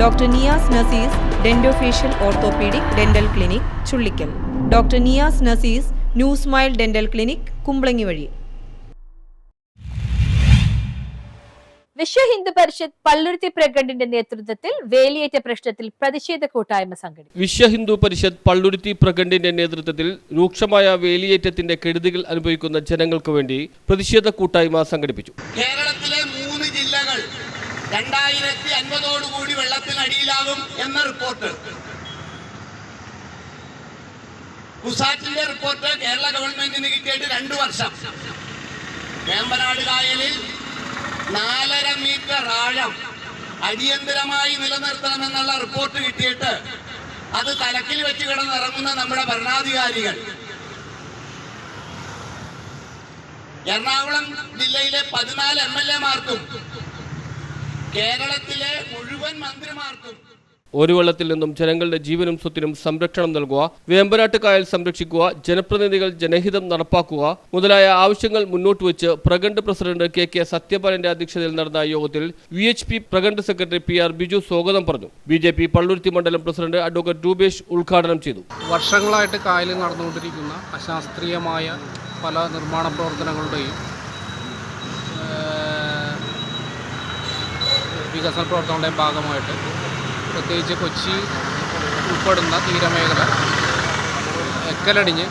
Doctor Niyas Nasees dentofacial orthopaedic dental clinic Chullikkal. Doctor Niyas Nasees new smile dental clinic Kumbalangi വഴി. വിശ്വ ഹിന്ദു പരിഷത്ത് പള്ളുരുത്തി പ്രഗണ്ടിന്റെ നേതൃത്വത്തിൽ വേലിയേറ്റ പ്രശ്നത്തിൽ പ്രതിഷേധ കൂട്ടായ്മ സംഘടിപ്പിച്ചു. വിശ്വ ഹിന്ദു പരിഷത്ത് പള്ളുരുത്തി പ്രഖണ്ഡിന്റെ നേതൃത്വത്തിൽ രൂക്ഷമായ വേലിയേറ്റത്തിന്റെ കെടുതികൾ അനുഭവിക്കുന്ന ജനങ്ങൾക്ക് വേണ്ടി പ്രതിഷേധ കൂട്ടായ്മ സംഘടിപ്പിച്ചു. കേരളത്തിലെ രണ്ടായിരത്തി അൻപതോടുകൂടി വെള്ളത്തിനടിയിലാകും എന്ന റിപ്പോർട്ട്. കുസാറ്റിന്റെ റിപ്പോർട്ട് കേരള ഗവൺമെന്റിന് കിട്ടിയിട്ട് രണ്ടു വർഷം. വേമ്പനാട് കായലിൽ നാലര മീറ്റർ ആഴം അടിയന്തരമായി നിലനിർത്തണമെന്നുള്ള റിപ്പോർട്ട് കിട്ടിയിട്ട് അത് തലക്കിൽ വെച്ച് കിടന്നിറങ്ങുന്ന നമ്മുടെ ഭരണാധികാരികൾ. എറണാകുളം ജില്ലയിലെ പതിനാല് എം എൽ എമാർക്കും കേരളത്തിലെ മുഴുവൻ മന്ത്രിമാർക്കും ഒരു വെള്ളത്തിൽ നിന്നും ജനങ്ങളുടെ ജീവനും സ്വത്തിനും സംരക്ഷണം നൽകുക വേമ്പനാട്ട് കായൽ സംരക്ഷിക്കുക ജനപ്രതിനിധികൾ ജനഹിതം നടപ്പാക്കുക മുതലായ ആവശ്യങ്ങൾ മുന്നോട്ട് വെച്ച് പ്രഖണ്ഡ് പ്രസിഡന്റ് കെ കെ സത്യപാലന്റെ അധ്യക്ഷതയിൽ നടന്ന യോഗത്തിൽ V H P Prakhand secretary P R Biju സ്വാഗതം പറഞ്ഞു. ബി ജെ പി പള്ളുരുത്തി മണ്ഡലം പ്രസിഡന്റ് അഡ്വക്കേറ്റ് രൂപേഷ് ഉദ്ഘാടനം ചെയ്തു. വർഷങ്ങളായിട്ട് കായലിൽ നടന്നുകൊണ്ടിരിക്കുന്ന അശാസ്ത്രീയമായ പല നിർമ്മാണ പ്രവർത്തനങ്ങളുടെയും വികസന പ്രവർത്തനങ്ങളുടെ ഭാഗമായിട്ട് പ്രത്യേകിച്ച് കൊച്ചി ഉൾപ്പെടുന്ന തീരമേഖല എക്കലടിഞ്ഞ്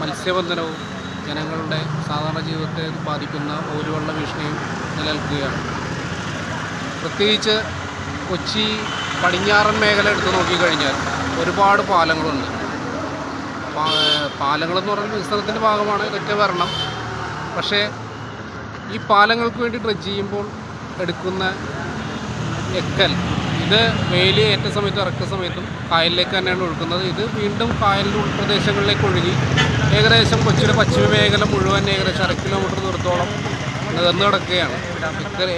മത്സ്യബന്ധനവും ജനങ്ങളുടെ സാധാരണ ജീവിതത്തെ ബാധിക്കുന്ന ഓരുവെള്ള ഭീഷണിയും നിലനിൽക്കുകയാണ്. പ്രത്യേകിച്ച് കൊച്ചി പടിഞ്ഞാറൻ മേഖല എടുത്തു നോക്കിക്കഴിഞ്ഞാൽ ഒരുപാട് പാലങ്ങളുണ്ട്. പാലങ്ങളെന്ന് പറഞ്ഞാൽ വികസനത്തിന്റെ ഭാഗമാണ് ഇതൊക്കെ വരണം. പക്ഷേ ഈ പാലങ്ങൾക്ക് വേണ്ടി ഡ്രഡ്ജ് ചെയ്യുമ്പോൾ എടുക്കുന്ന എക്കൽ. ഇത് വേലി ഏറ്റ സമയത്തും ഇറക്ക സമയത്തും കായലിലേക്ക് തന്നെയാണ് ഒഴുക്കുന്നത്. ഇത് വീണ്ടും കായലിന്റെ ഉൾപ്രദേശങ്ങളിലേക്ക് ഒഴുകി. ഏകദേശം കൊച്ചിയുടെ പശ്ചിമ മേഖല മുഴുവൻ ഏകദേശം അര കിലോമീറ്റർ ദൂരത്തോളം നികർന്നു കിടക്കുകയാണ്. അല്ല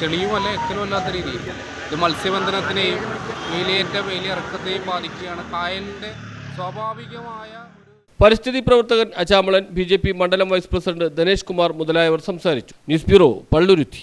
ചെളിയുമല്ല എക്കലും അല്ലാത്ത രീതിയിൽ. ഇത് മത്സ്യബന്ധനത്തിനെയും വേലിയേറ്റ വേലി ഇറക്കത്തെയും ബാധിക്കുകയാണ്. കായലിന്റെ സ്വാഭാവികമായ പരിസ്ഥിതി പ്രവർത്തകൻ അജാമളൻ ബി മണ്ഡലം വൈസ് പ്രസിഡന്റ് ദിനേശ് കുമാർ മുതലായവർ സംസാരിച്ചു. News bureau Palluruthy.